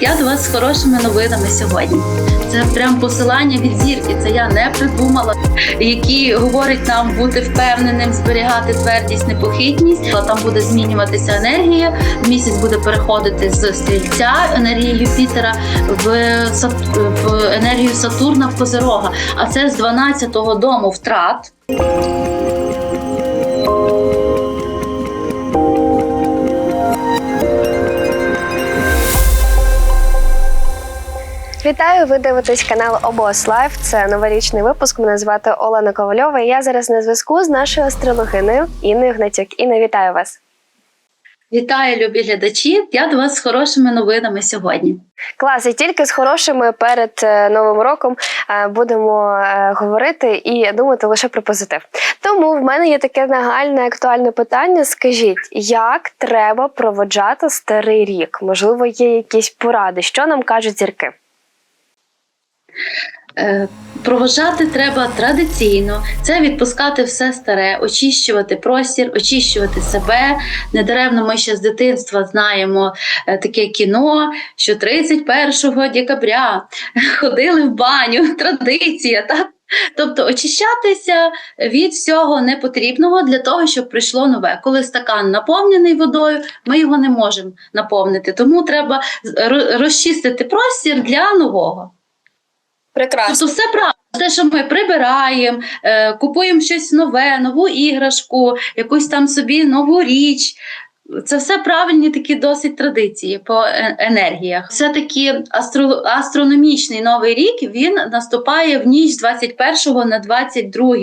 Я до вас з хорошими новинами сьогодні. Це прям посилання від зірки. Це я не придумала, які говорить нам бути впевненим, зберігати твердість, непохитність. Там буде змінюватися енергія. Місяць буде переходити з стрільця енергії Юпітера в, в енергію Сатурна в Козирога. А це з 12-го дому втрат. Вітаю! Ви дивитесь канал Обос Лайф. Це новорічний випуск. Мене звати Олена Ковальова. і Я зараз на зв'язку з нашою астрологиною Інною Гнатюк. Інна, вітаю вас. Вітаю, любі глядачі! Я до вас з хорошими новинами сьогодні. Клас, і тільки з хорошими перед е, новим роком е, будемо е, говорити і думати лише про позитив. Тому в мене є таке нагальне актуальне питання. Скажіть, як треба проводжати старий рік? Можливо, є якісь поради, що нам кажуть зірки? Е, Проважати треба традиційно, це відпускати все старе, очищувати простір, очищувати себе. Недаремно ми ще з дитинства знаємо е, таке кіно, що 31 декабря ходили в баню, традиція, так? Тобто очищатися від всього непотрібного для того, щоб прийшло нове. Коли стакан наповнений водою, ми його не можемо наповнити. Тому треба розчистити простір для нового. Прекрасно. Тобто все правильно. Те, що ми прибираємо, е, купуємо щось нове, нову іграшку, якусь там собі нову річ. Це все правильні такі досить традиції по е- енергіях. Все-таки астро- астрономічний новий рік він наступає в ніч з 21 на 22.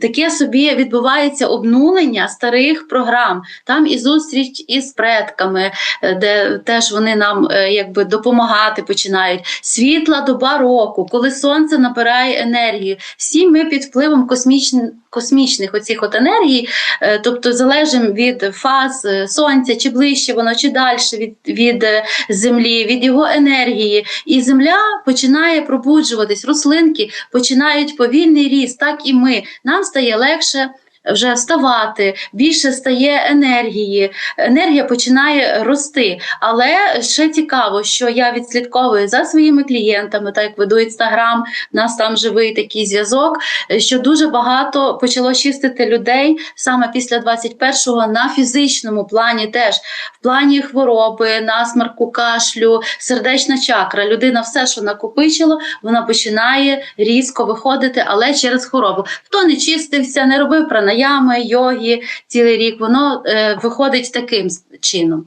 Таке собі відбувається обнулення старих програм. Там і зустріч із предками, е, де теж вони нам е, якби допомагати починають. Світла доба року, коли сонце набирає енергію. Всі ми під впливом космічних космічних оцих от енергій, е, тобто залежимо від фаз е, сонця, чи ближче воно, чи далі від, від е, землі, від його енергії. І земля починає пробуджуватись, рослинки починають повільний ріст, так і ми. Нам стає легше. Вже вставати, більше стає енергії, енергія починає рости. Але ще цікаво, що я відслідковую за своїми клієнтами, так як веду інстаграм, нас там живий такий зв'язок, що дуже багато почало чистити людей саме після 21-го на фізичному плані теж в плані хвороби, насмарку, кашлю, сердечна чакра. Людина все, що накопичила, вона починає різко виходити, але через хворобу. Хто не чистився, не робив пранаями, йоги цілий рік, воно е, виходить таким чином.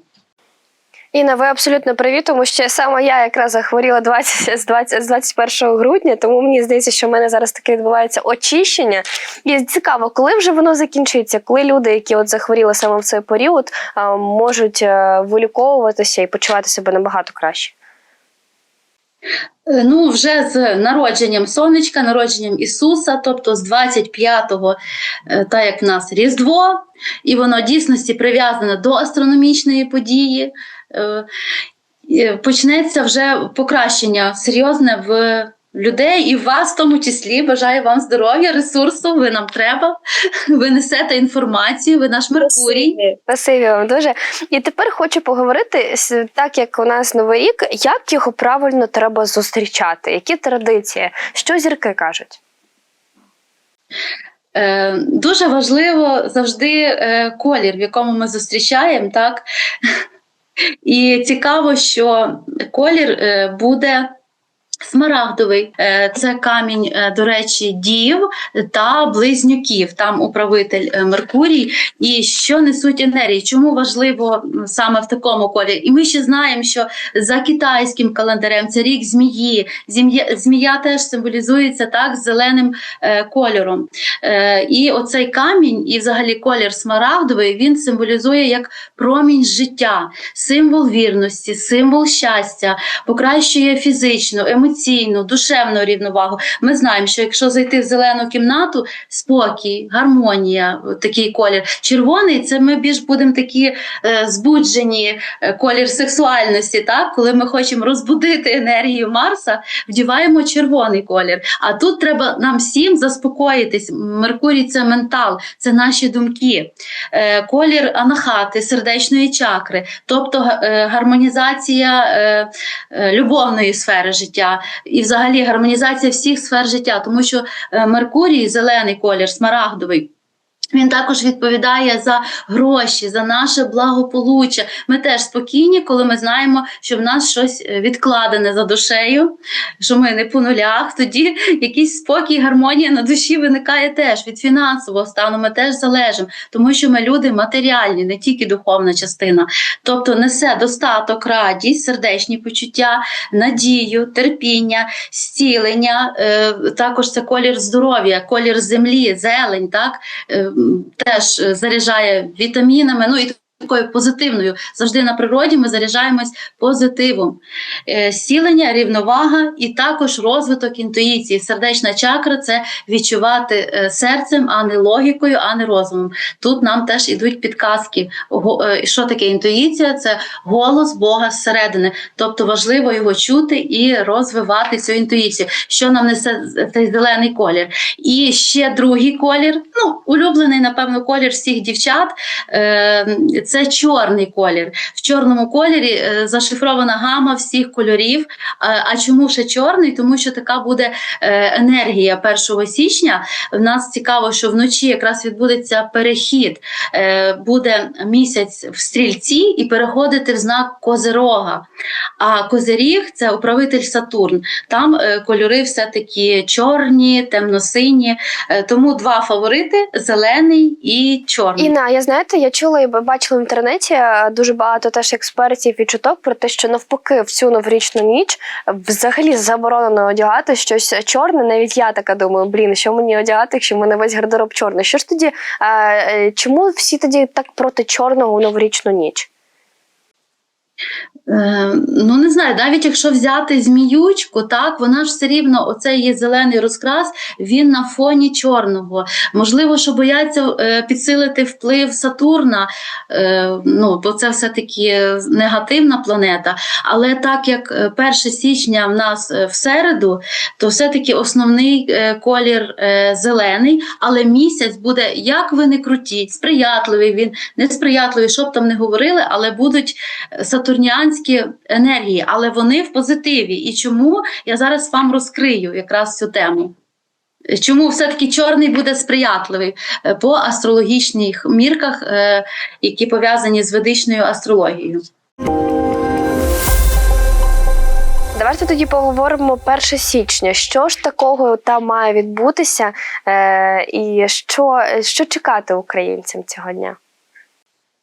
Інна, ви абсолютно праві, тому що саме я якраз захворіла 20, з, 20, з 21 грудня, тому мені здається, що в мене зараз таке відбувається очищення. І цікаво, коли вже воно закінчиться, коли люди, які от захворіли саме в цей період, можуть е, виліковуватися і почувати себе набагато краще. Е, Ну, вже з народженням сонечка, народженням Ісуса, тобто з 25-го, е, так як в нас Різдво, і воно дійсності прив'язане до астрономічної події, е, почнеться вже покращення серйозне в людей і вас, в тому числі. Бажаю вам здоров'я, ресурсу. Ви нам треба. Ви несете інформацію, ви наш Меркурій. Спасибі вам дуже. І тепер хочу поговорити, так як у нас новий рік, як його правильно треба зустрічати, які традиції, що зірки кажуть. Е, дуже важливо завжди е, колір, в якому ми зустрічаємо, так? І цікаво, що колір е, буде. Смарагдовий Е, це камінь, е, до речі, дів та близнюків. Там управитель е, Меркурій. І що несуть енергії? Чому важливо саме в такому кольорі? І ми ще знаємо, що за китайським календарем це рік змії. Змія теж символізується так зеленим кольором. І оцей камінь, і взагалі колір смарагдовий, він символізує як промінь життя, символ вірності, символ щастя, покращує фізичну, емоційну емоційну, душевну рівновагу. Ми знаємо, що якщо зайти в зелену кімнату, спокій, гармонія, такий колір. Червоний це ми більш будемо такі е, збуджені е, колір сексуальності, так? коли ми хочемо розбудити енергію Марса, вдіваємо червоний колір. А тут треба нам всім заспокоїтись. Меркурій це ментал, це наші думки. Е, колір анахати, сердечної чакри, тобто е, гармонізація е, е, любовної сфери життя і взагалі гармонізація всіх сфер життя, тому що е, Меркурій, зелений колір, смарагдовий. Він також відповідає за гроші, за наше благополуччя. Ми теж спокійні, коли ми знаємо, що в нас щось е, відкладене за душею, що ми не по нулях. Тоді якийсь спокій, гармонія на душі виникає теж від фінансового стану. Ми теж залежимо, тому що ми люди матеріальні, не тільки духовна частина. Тобто несе достаток, радість, сердечні почуття, надію, терпіння, зцілення. Е, також це колір здоров'я, колір землі, зелень, так е, теж е, заряджає вітамінами. Ну і такою позитивною. Завжди на природі ми заряджаємось позитивом. Е, Сілення, рівновага і також розвиток інтуїції. Сердечна чакра це відчувати е, серцем, а не логікою, а не розумом. Тут нам теж ідуть підказки. Е, Що таке інтуїція? Це голос Бога зсередини. Тобто важливо його чути і розвивати цю інтуїцію. Що нам несе цей зелений колір? І ще другий колір, ну улюблений, напевно, колір всіх дівчат. Е, це чорний колір. В чорному кольорі е, зашифрована гама всіх кольорів. А, а чому ще чорний? Тому що така буде е, енергія 1 січня. В нас цікаво, що вночі якраз відбудеться перехід. Е, буде місяць в стрільці і переходити в знак Козирога. А Козиріг це управитель Сатурн. Там е, кольори все-таки чорні, темно-сині. Е, тому два фаворити: зелений і чорний. Інна, я знаєте, я чула і бачила інтернеті дуже багато теж експертів і чуток про те, що навпаки в цю новорічну ніч взагалі заборонено одягати щось чорне. Навіть я така думаю, блін, що мені одягати, якщо в мене весь гардероб чорний. Що ж тоді, е, чому всі тоді так проти чорного у новорічну ніч? Е, ну не знаю, навіть якщо взяти зміючку, так вона ж все рівно, оцей її зелений розкрас, він на фоні чорного. Можливо, що бояться е, підсилити вплив Сатурна, е, ну бо це все-таки негативна планета. Але так як е, 1 січня в нас в середу, то все-таки основний колір зелений, але місяць буде, як ви не крутіть, сприятливий він, несприятливий, що б там не говорили, але будуть сатурніанські енергії, але вони в позитиві. І чому я зараз вам розкрию якраз цю тему. Чому все-таки чорний буде сприятливий е, по астрологічних мірках, е, які пов'язані з ведичною астрологією? Давайте тоді поговоримо 1 січня. Що ж такого там має відбутися, е, і що, що чекати українцям цього дня?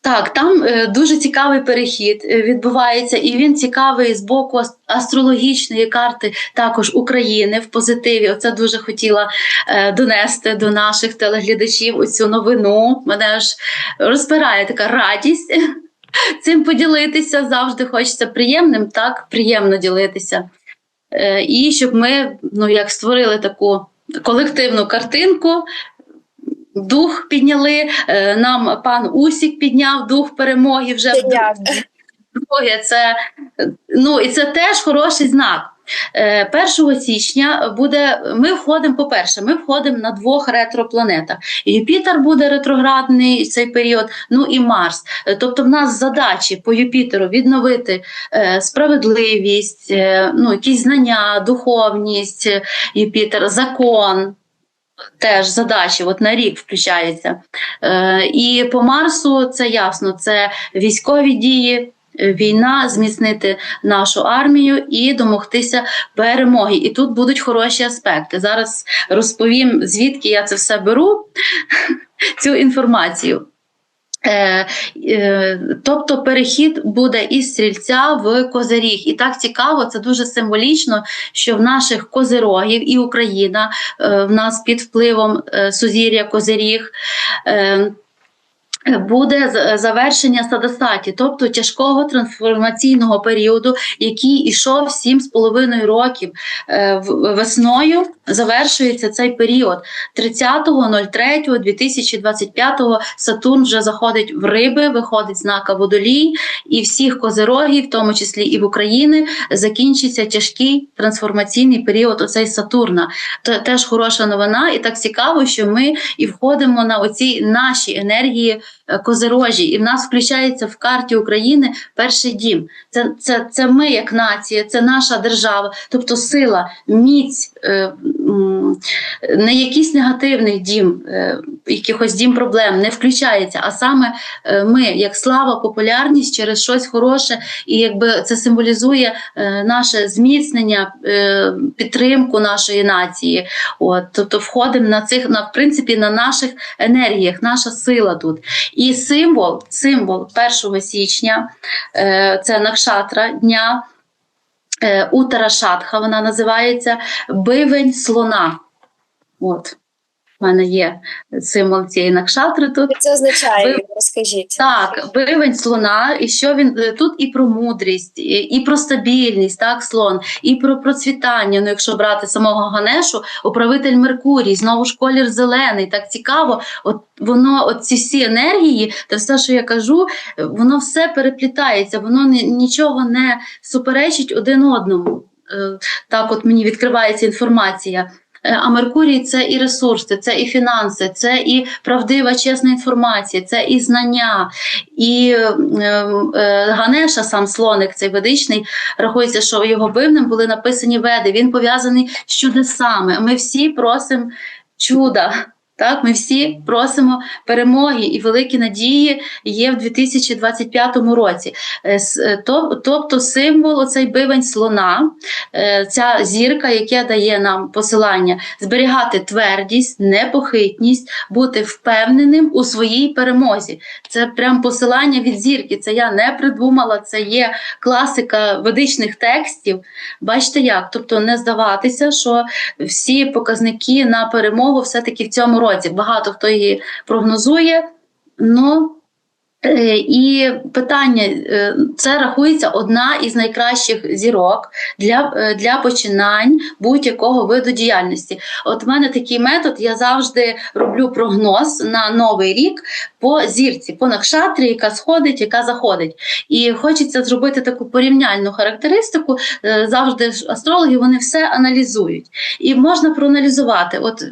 Так, там е, дуже цікавий перехід е, відбувається, і він цікавий з боку астрологічної карти також України в позитиві. Оце дуже хотіла е, донести до наших телеглядачів оцю новину. Мене аж розпирає така радість. Цим поділитися завжди хочеться приємним, так приємно ділитися. І щоб ми ну, як створили таку колективну картинку, дух підняли. Е, Нам пан Усік підняв дух перемоги вже друге. Це ну і це теж хороший знак. Е, 1 січня буде. Ми входимо, по-перше, ми входимо на двох ретропланетах. Юпітер буде ретроградний цей період, ну і Марс. Е, Тобто, в нас задачі по Юпітеру відновити е, справедливість, е, ну, якісь знання, духовність, е, Юпітер, закон. Теж задачі, от на рік включається. Е, і по Марсу це ясно: це військові дії, війна, зміцнити нашу армію і домогтися перемоги. І тут будуть хороші аспекти. Зараз розповім, звідки я це все беру, цю інформацію. Е, е, тобто перехід буде із стрільця в козиріг. І так цікаво, це дуже символічно, що в наших козирогів і Україна е, в нас під впливом сузір'я козиріг. Е, Буде з- завершення садостаті, тобто тяжкого трансформаційного періоду, який ішов 7,5 років. Е, Весною завершується цей період. 30.03.2025 Сатурн вже заходить в риби, виходить знака водолій, і всіх козирогів, в тому числі і в Україні, закінчиться тяжкий трансформаційний період оцей Сатурна. Це теж хороша новина, і так цікаво, що ми і входимо на оці наші енергії е, козирожі, і в нас включається в карті України перший дім. Це, це, це ми як нація, це наша держава, тобто сила, міць, е, не якийсь негативний дім, е, якихось дім проблем не включається, а саме е, ми, як слава, популярність через щось хороше, і якби це символізує е, наше зміцнення, е, підтримку нашої нації. От, тобто входимо на цих, на в принципі, на наших енергіях, наша сила тут. І символ, символ 1 січня, е, це Накшатра дня. Е, Утара Шатха вона називається бивень слона. От, в мене є символ цієї накшатри тут. Це означає? Ви- Розкажіть. Так, бивень слона, і що він е, тут і про мудрість, і, і про стабільність, так, слон, і про процвітання. Ну, якщо брати самого Ганешу, управитель Меркурій, знову ж колір зелений, так цікаво. От воно, от ці всі енергії, та все, що я кажу, воно все переплітається, воно ні- нічого не суперечить один одному. Е, Так, от мені відкривається інформація. Е, А Меркурій це і ресурси, це і фінанси, це і правдива, чесна інформація, це і знання. І е, е, Ганеша, сам слоник, цей ведичний, рахується, що його бивним були написані веди. Він пов'язаний з чудесами. Ми всі просимо чуда. Так, ми всі просимо перемоги і великі надії є в 2025 році. Е, е, то- Тобто символ оцей бивень слона, е, ця зірка, яка дає нам посилання, зберігати твердість, непохитність, бути впевненим у своїй перемозі. Це прям посилання від зірки. Це я не придумала, це є класика ведичних текстів. Бачите як? Тобто не здаватися, що всі показники на перемогу все-таки в цьому році. Багато хто її прогнозує. Ну, Е, І питання е, це рахується одна із найкращих зірок для, е, для починань будь-якого виду діяльності. От в мене такий метод, я завжди роблю прогноз на новий рік по зірці, по накшатрі, яка сходить, яка заходить. І хочеться зробити таку порівняльну характеристику. Завжди астрологи вони все аналізують. І можна проаналізувати, от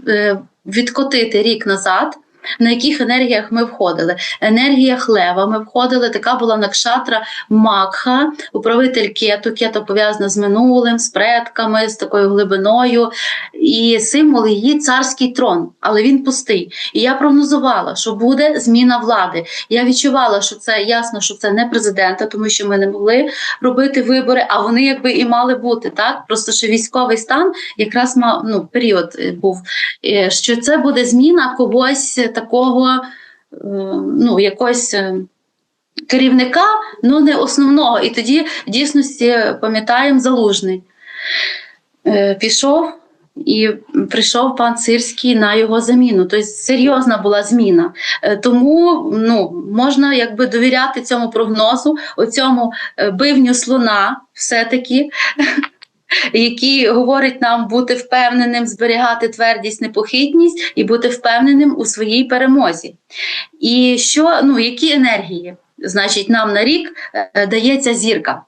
відкотити рік назад. На яких енергіях ми входили? Енергія хлева. Ми входили, така була накшатра Макха, управитель кету. Кето пов'язана з минулим, з предками, з такою глибиною. І символ її царський трон, але він пустий. І я прогнозувала, що буде зміна влади. Я відчувала, що це ясно, що це не президента, тому що ми не могли робити вибори, а вони якби і мали бути. Так просто що військовий стан якраз мав ну період е, був, е, що це буде зміна когось такого, е, ну якось. е, Керівника, ну не основного. І тоді в дійсності пам'ятаємо залужний. Е, пішов і прийшов пан Сирський на його заміну. Тобто серйозна була зміна. Тому ну, можна якби довіряти цьому прогнозу, оцьому бивню слона, все-таки. Який говорить нам бути впевненим, зберігати твердість, непохитність і бути впевненим у своїй перемозі. І що, ну, які енергії, значить, нам на рік е, дається зірка.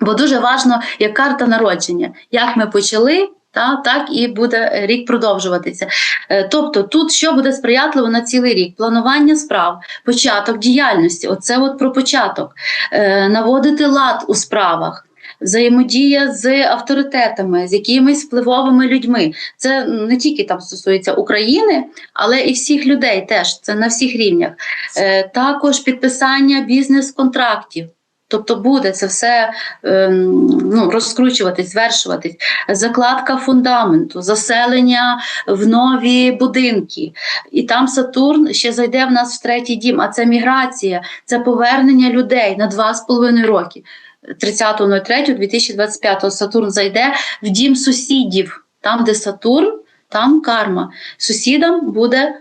Бо дуже важливо, як карта народження, як ми почали, та, так і буде рік продовжуватися. Е, Тобто, тут що буде сприятливо на цілий рік? Планування справ, початок діяльності. Оце от про початок, Е, наводити лад у справах. Взаємодія з авторитетами, з якимись впливовими людьми. Це не тільки там стосується України, але і всіх людей теж. Це на всіх рівнях. Е, також підписання бізнес-контрактів. Тобто буде це все ем, ну, розкручуватись, звершуватись. Закладка фундаменту, заселення в нові будинки. І там Сатурн ще зайде в нас в третій дім, а це міграція, це повернення людей на 2,5 роки. 30.03.2025 Сатурн зайде в дім сусідів. Там, де Сатурн, там карма. Сусідам буде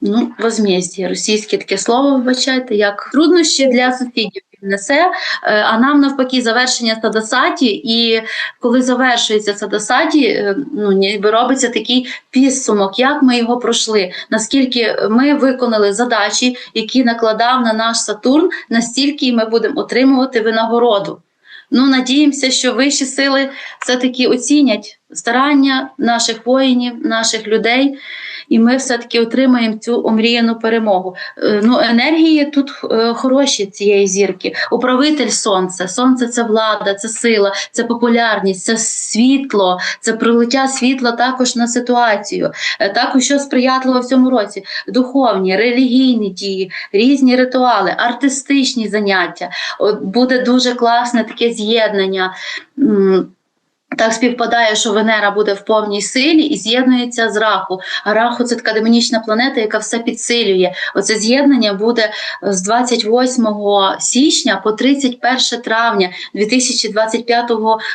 ну, возмездія, російське таке слово, вибачайте, як труднощі для сусідів несе, е, а нам навпаки завершення садосаті, і коли завершується садосаті, е, ну, ніби робиться такий підсумок, як ми його пройшли, наскільки ми виконали задачі, які накладав на наш Сатурн, настільки ми будемо отримувати винагороду. Ну, надіємося, що вищі сили все-таки оцінять старання наших воїнів, наших людей, і ми все-таки отримаємо цю омріяну перемогу. Е, Ну, енергії тут е, хороші цієї зірки. Управитель сонця. Сонце це влада, це сила, це популярність, це світло, це прилиття світла також на ситуацію. Е, Також що сприятливо в цьому році: духовні, релігійні дії, різні ритуали, артистичні заняття. Буде дуже класне таке з'єднання. Так співпадає, що Венера буде в повній силі і з'єднується з Раху. А Раху це така демонічна планета, яка все підсилює. Оце з'єднання буде з 28 січня по 31 травня 2025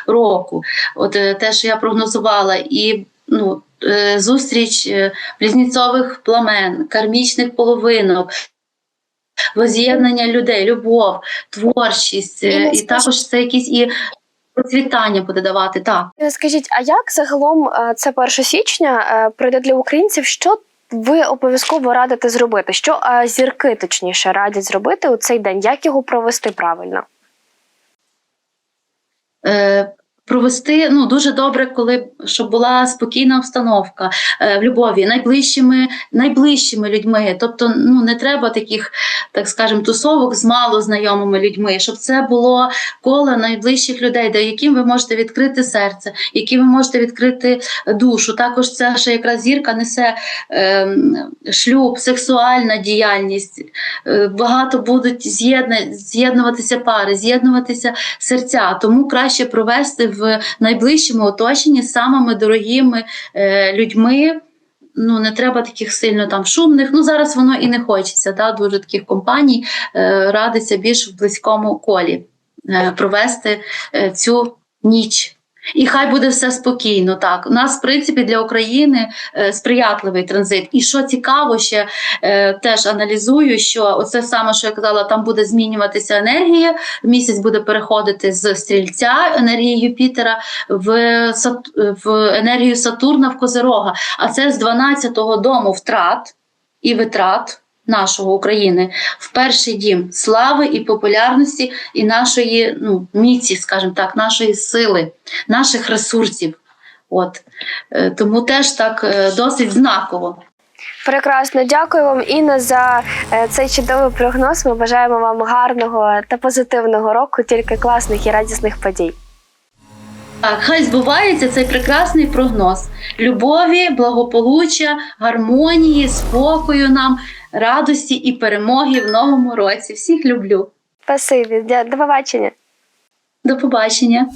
року. От е, те, що я прогнозувала, і ну, е, зустріч е, близнецових пламен, кармічних половинок. Воз'єднання людей, любов, творчість, І і також це якісь і процвітання буде давати. Так. Е, Скажіть, а як загалом е, це 1 січня е, пройде для українців? Що ви обов'язково радите зробити? Що зірки точніше радять зробити у цей день? Як його провести правильно? Е, Провести ну дуже добре, коли щоб була спокійна обстановка е, в любові, найближчими, найближчими людьми. Тобто, ну не треба таких, так скажемо, тусовок з мало знайомими людьми, щоб це було коло найближчих людей, до яким ви можете відкрити серце, яким ви можете відкрити душу. Також це ще якраз зірка несе е, шлюб, сексуальна діяльність. Е, багато будуть з'єднуватися пари, з'єднуватися серця. Тому краще провести в найближчому оточенні самими дорогими е, людьми. Ну, не треба таких сильно там шумних. Ну зараз воно і не хочеться. Да? Дуже таких компаній е, радиться більш в близькому колі е, провести е, цю ніч. І хай буде все спокійно. Так, у нас, в принципі, для України е, сприятливий транзит. І що цікаво, ще е, теж аналізую, що оце саме, що я казала, там буде змінюватися енергія. Місяць буде переходити з стрільця енергії Юпітера в, в енергію Сатурна в Козирога. А це з 12-го дому втрат і витрат. Нашого України в перший дім слави і популярності, і нашої ну, міці, скажімо так, нашої сили, наших ресурсів. От Е, тому теж так е, досить знаково. Прекрасно, дякую вам, Інна, за е, цей чудовий прогноз. Ми бажаємо вам гарного та позитивного року, тільки класних і радісних подій. Так, хай збувається цей прекрасний прогноз любові, благополуччя, гармонії, спокою нам, радості і перемоги в новому році. Всіх люблю. Спасибі, до побачення. До побачення.